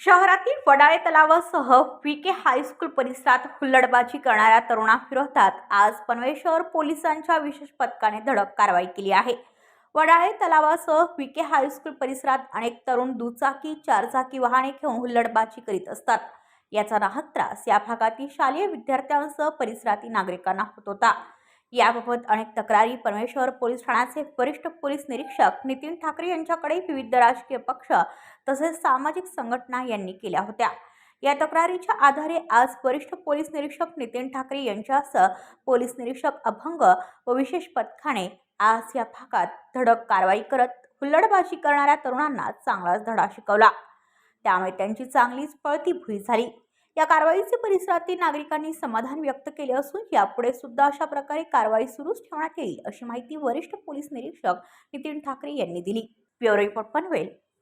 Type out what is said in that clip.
शहरातील वडाळे तलावासह के हायस्कूल परिसरात हुल्लडबाजी करणाऱ्या तरुणाविरोधात आज पनवेल शहर पोलिसांच्या विशेष पथकाने धडक कारवाई केली आहे. वडाळे तलावासह विके हायस्कूल परिसरात अनेक तरुण दुचाकी चारचाकी वाहने घेऊन हुल्लडबाजी करीत असतात. याचा राहत त्रास या भागातील शालेय विद्यार्थ्यांसह परिसरातील नागरिकांना होत होता. याबाबत अनेक तक्रारी परमेश्वर पोलीस ठाण्याचे वरिष्ठ पोलीस निरीक्षक नितीन ठाकरे यांच्याकडे विविध राजकीय पक्ष तसेच सामाजिक संघटना यांनी केल्या होत्या. या तक्रारीच्या आधारे आज वरिष्ठ पोलीस निरीक्षक नितीन ठाकरे यांच्यासह पोलीस निरीक्षक अभंग व विशेष पथकाने आज या भागात धडक कारवाई करत हुल्लडबाजी करणाऱ्या तरुणांना चांगलाच धडा शिकवला. त्यामुळे त्यांची चांगलीच पळती भुई झाली. या कारवाईचे परिसरातील नागरिकांनी समाधान व्यक्त केले असून यापुढे सुद्धा अशा प्रकारे कारवाई सुरूच ठेवण्यात येईल अशी माहिती वरिष्ठ पोलीस निरीक्षक नितीन ठाकरे यांनी दिली. Bureau report Panvel.